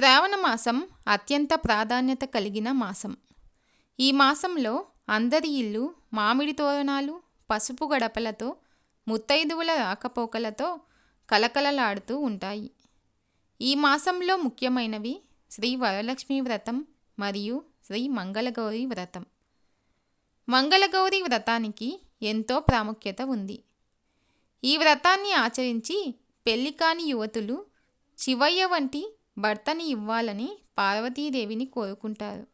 శ్రావణ మాసం అత్యంత ప్రాధాన్యత కలిగిన మాసం. ఈ మాసంలో అందరి ఇల్లు మామిడి తోరణాలు పసుపు గడపలతో ముత్తైదువుల రాకపోకలతో కలకలలాడుతూ ఉంటాయి. ఈ మాసంలో ముఖ్యమైనవి శ్రీ వరలక్ష్మి వ్రతం మరియు శ్రీ మంగళగౌరి వ్రతం. మంగళగౌరి వ్రతానికి ఎంతో ప్రాముఖ్యత ఉంది. ఈ వ్రతాన్ని ఆచరించి పెళ్ళి కాని యువతులు శివయ్య వంటి భర్తని ఇవ్వాలని పార్వతీదేవిని కోరుకుంటారు.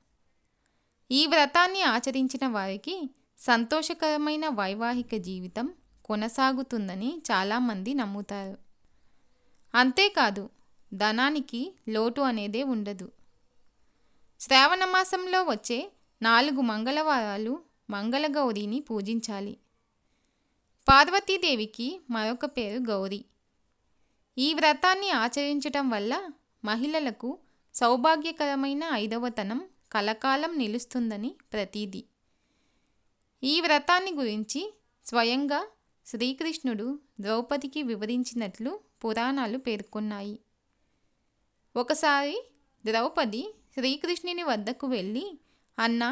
ఈ వ్రతాన్ని ఆచరించిన వారికి సంతోషకరమైన వైవాహిక జీవితం కొనసాగుతుందని చాలామంది నమ్ముతారు. అంతేకాదు ధనానికి లోటు అనేదే ఉండదు. శ్రావణమాసంలో వచ్చే నాలుగు మంగళవారాలు మంగళగౌరిని పూజించాలి. పార్వతీదేవికి మరొక పేరు గౌరీ. ఈ వ్రతాన్ని ఆచరించటం వల్ల మహిళలకు సౌభాగ్యకరమైన ఐదవతనం కలకాలం నిలుస్తుందని ప్రతీది. ఈ వ్రతాన్ని గురించి స్వయంగా శ్రీకృష్ణుడు ద్రౌపదికి వివరించినట్లు పురాణాలు పేర్కొన్నాయి. ఒకసారి ద్రౌపది శ్రీకృష్ణుని వద్దకు వెళ్ళి అన్న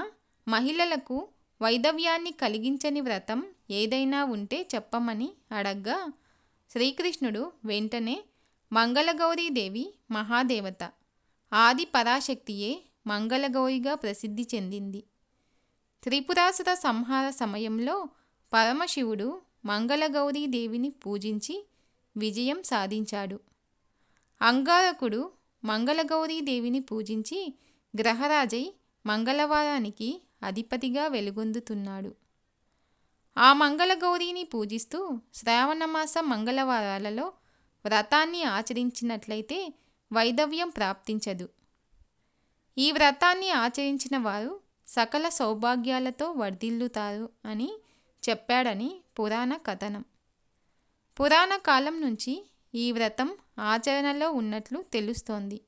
మహిళలకు వైదవ్యాన్ని కలిగించని వ్రతం ఏదైనా ఉంటే చెప్పమని అడగ్గా శ్రీకృష్ణుడు వెంటనే మంగళగౌరీదేవి మహాదేవత. ఆది పరాశక్తియే మంగళగౌరిగా ప్రసిద్ధి చెందింది. త్రిపురాసుర సంహార సమయంలో పరమశివుడు మంగళగౌరీదేవిని పూజించి విజయం సాధించాడు. అంగారకుడు మంగళగౌరీదేవిని పూజించి గ్రహరాజై మంగళవారానికి అధిపతిగా వెలుగొందుతున్నాడు. ఆ మంగళగౌరిని పూజిస్తూ శ్రావణమాస మంగళవారాలలో వ్రతాన్ని ఆచరించినట్లయితే వైదవ్యం ప్రాప్తించదు. ఈ వ్రతాన్ని ఆచరించిన వారు సకల సౌభాగ్యాలతో వర్ధిల్లుతారు అని చెప్పాడని పురాణ కథనం. పురాణ కాలం నుంచి ఈ వ్రతం ఆచరణలో ఉన్నట్లు తెలుస్తోంది.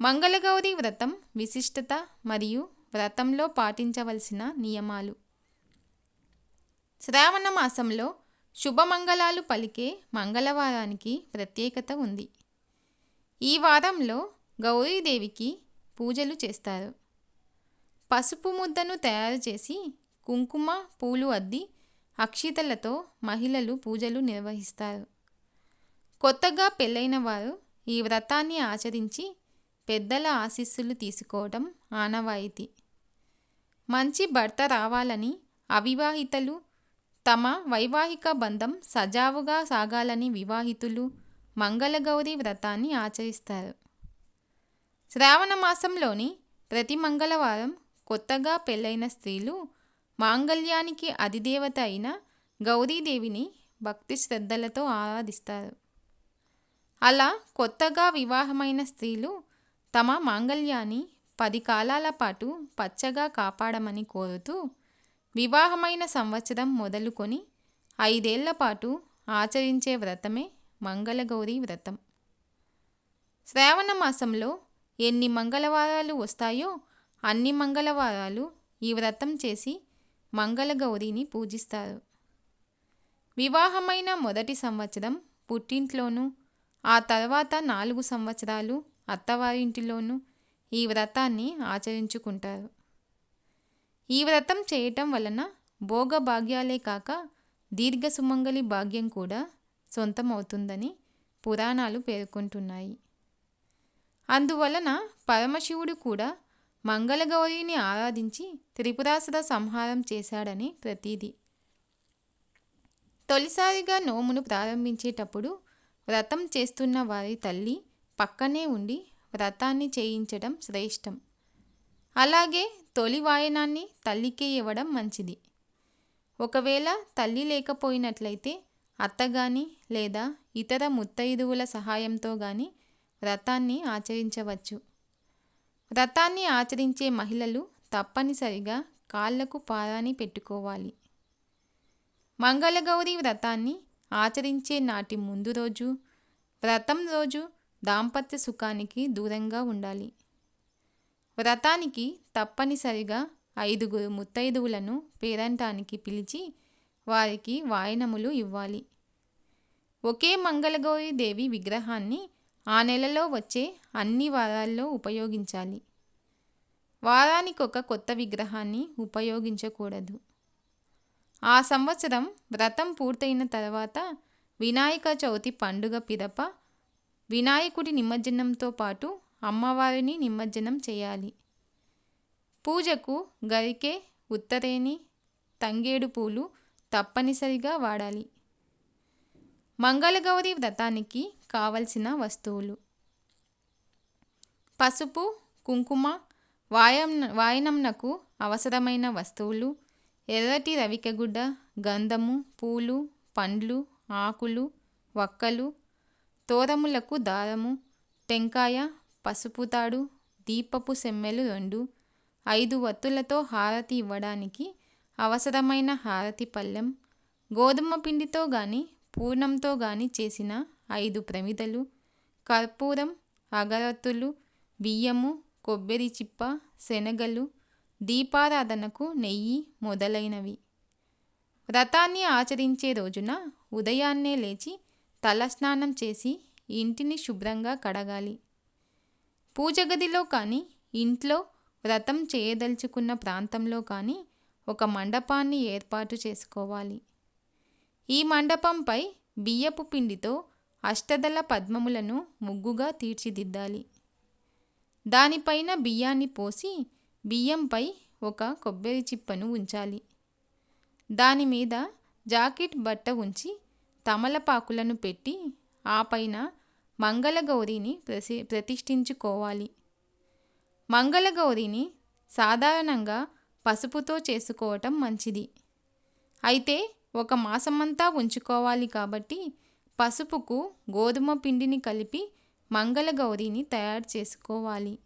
మంగళగౌరి వ్రతం విశిష్టత మరియు వ్రతంలో పాటించవలసిన నియమాలు. శ్రావణ మాసంలో శుభమంగళాలు పలికే మంగళవారానికి ప్రత్యేకత ఉంది. ఈ వారంలో గౌరీదేవికి పూజలు చేస్తారు. పసుపు ముద్దను తయారు చేసి కుంకుమ పూలు అద్ది అక్షితలతో మహిళలు పూజలు నిర్వహిస్తారు. కొత్తగా పెళ్ళైన వారు ఈ వ్రతాన్ని ఆచరించి పెద్దల ఆశీస్సులు తీసుకోవడం ఆనవాయితీ. మంచి భర్త రావాలని అవివాహితలు తమ వైవాహిక బంధం సజావుగా సాగాలని వివాహితులు మంగళగౌరి వ్రతాన్ని ఆచరిస్తారు. శ్రావణ మాసంలోని ప్రతి మంగళవారం కొత్తగా పెళ్ళైన స్త్రీలు మాంగళ్యానికి అధిదేవత అయిన గౌరీదేవిని భక్తి శ్రద్ధలతో ఆరాధిస్తారు. అలా కొత్తగా వివాహమైన స్త్రీలు తమ మాంగళ్యాన్ని పది కాలాల పాటు పచ్చగా కాపాడమని కోరుతూ వివాహమైన సంవత్సరం మొదలుకొని ఐదేళ్ళ పాటు ఆచరించే వ్రతమే మంగళగౌరి వ్రతం. శ్రావణ మాసంలో ఎన్ని మంగళవారాలు వస్తాయో అన్ని మంగళవారాలు ఈ వ్రతం చేసి మంగళగౌరిని పూజిస్తారు. వివాహమైన మొదటి సంవత్సరం పుట్టింట్లోనూ ఆ తర్వాత నాలుగు సంవత్సరాలు అత్తవారింటిలోనూ ఈ వ్రతాన్ని ఆచరించుకుంటారు. ఈ వ్రతం చేయటం వలన భోగ భాగ్యాలే కాక దీర్ఘ సుమంగళి భాగ్యం కూడా సొంతమవుతుందని పురాణాలు పేర్కొంటున్నాయి. అందువలన పరమశివుడు కూడా మంగళగౌరిని ఆరాధించి త్రిపురాసుర సంహారం చేశాడని ప్రతీది. తొలిసారిగా నోమును ప్రారంభించేటప్పుడు వ్రతం చేస్తున్న వారి తల్లి పక్కనే ఉండి వ్రతాన్ని చేయించడం శ్రేష్టం. అలాగే తొలి వాయనాన్ని తల్లికే ఇవ్వడం మంచిది. ఒకవేళ తల్లి లేకపోయినట్లయితే అత్తగాని లేదా ఇతర ముత్తైదువుల సహాయంతో కానీ వ్రతాన్ని ఆచరించవచ్చు. వ్రతాన్ని ఆచరించే మహిళలు తప్పనిసరిగా కాళ్ళకు పారాని పెట్టుకోవాలి. మంగళగౌరి వ్రతాన్ని ఆచరించే నాటి ముందు రోజు వ్రతం రోజు దాంపత్య సుఖానికి దూరంగా ఉండాలి. వ్రతానికి తప్పనిసరిగా ఐదుగురు ముత్తైదువులను పేరంటానికి పిలిచి వారికి వాయనములు ఇవ్వాలి. ఒకే మంగళగౌరి దేవి విగ్రహాన్ని ఆ నెలలో వచ్చే అన్ని వారాల్లో ఉపయోగించాలి. వారానికి ఒక కొత్త విగ్రహాన్ని ఉపయోగించకూడదు. ఆ సంవత్సరం వ్రతం పూర్తయిన తర్వాత వినాయక చవితి పండుగ పిదప వినాయకుడి నిమజ్జనంతో పాటు అమ్మవారిని నిమజ్జనం చేయాలి. పూజకు గరికె ఉత్తరేణి తంగేడు పూలు తప్పనిసరిగా వాడాలి. మంగళగౌరి వ్రతానికి కావలసిన వస్తువులు. పసుపు కుంకుమ వాయం వాయనంనకు అవసరమైన వస్తువులు ఎర్రటి రవికగుడ్డ గంధము పూలు పండ్లు ఆకులు వక్కలు తోరములకు దారము టెంకాయ పసుపు తాడు దీపపు సెమ్మెలు రెండు ఐదు వత్తులతో హారతి ఇవ్వడానికి అవసరమైన హారతి పళ్ళెం గోధుమ పిండితో కానీ పూర్ణంతో కానీ చేసిన ఐదు ప్రమిదలు కర్పూరం అగరత్తులు బియ్యము కొబ్బరి చిప్ప శనగలు దీపారాధనకు నెయ్యి మొదలైనవి. వ్రతాన్ని ఆచరించే రోజున ఉదయాన్నే లేచి తలస్నానం చేసి ఇంటిని శుభ్రంగా కడగాలి. పూజ గదిలో కానీ ఇంట్లో వ్రతం చేయదలుచుకున్న ప్రాంతంలో కానీ ఒక మండపాన్ని ఏర్పాటు చేసుకోవాలి. ఈ మండపంపై బియ్యపు పిండితో అష్టదళ పద్మములను ముగ్గుగా తీర్చిదిద్దాలి. దానిపైన బియ్యాన్ని పోసి బియ్యంపై ఒక కొబ్బరి చిప్పను ఉంచాలి. దాని మీద జాకెట్ బట్ట ఉంచి తమలపాకులను పెట్టి ఆ పైన మంగళగౌరిని ప్రసి ప్రతిష్ఠించుకోవాలి. మంగళగౌరిని సాధారణంగా పసుపుతో చేసుకోవటం మంచిది. అయితే ఒక మాసమంతా ఉంచుకోవాలి కాబట్టి పసుపుకు గోధుమ పిండిని కలిపి మంగళగౌరిని తయారు చేసుకోవాలి.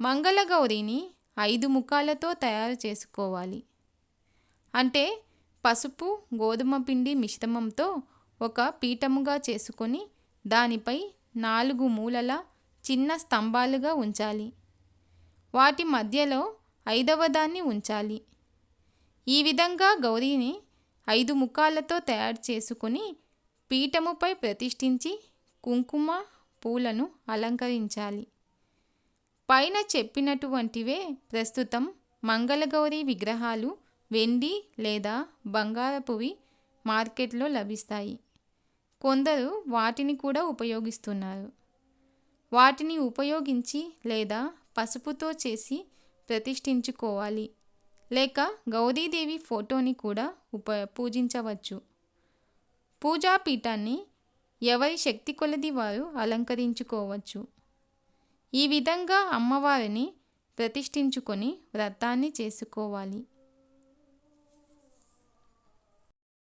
మంగళగౌరిని ఐదు ముఖాలతో తయారు చేసుకోవాలి. అంటే పసుపు గోధుమ పిండి మిశ్రమంతో ఒక పీఠముగా చేసుకొని దానిపై నాలుగు మూలల చిన్న స్తంభాలుగా ఉంచాలి. వాటి మధ్యలో ఐదవ దాన్ని ఉంచాలి. ఈ విధంగా గౌరీని ఐదు ముఖాలతో తయారు చేసుకుని పీఠముపై ప్రతిష్ఠించి కుంకుమ పూలను అలంకరించాలి. పైన చెప్పినటువంటివే ప్రస్తుతం మంగళగౌరి విగ్రహాలు వెండి లేదా బంగారపువి మార్కెట్లో లభిస్తాయి. కొందరు వాటిని కూడా ఉపయోగిస్తున్నారు. వాటిని ఉపయోగించి లేదా పసుపుతో చేసి ప్రతిష్ఠించుకోవాలి. లేక గౌరీదేవి ఫోటోని కూడా ఉప పూజించవచ్చు. పూజాపీఠాన్ని ఎవరి శక్తి కొలది వారు అలంకరించుకోవచ్చు. ఈ విధంగా అమ్మవారిని ప్రతిష్ఠించుకొని వ్రతాన్ని చేసుకోవాలి.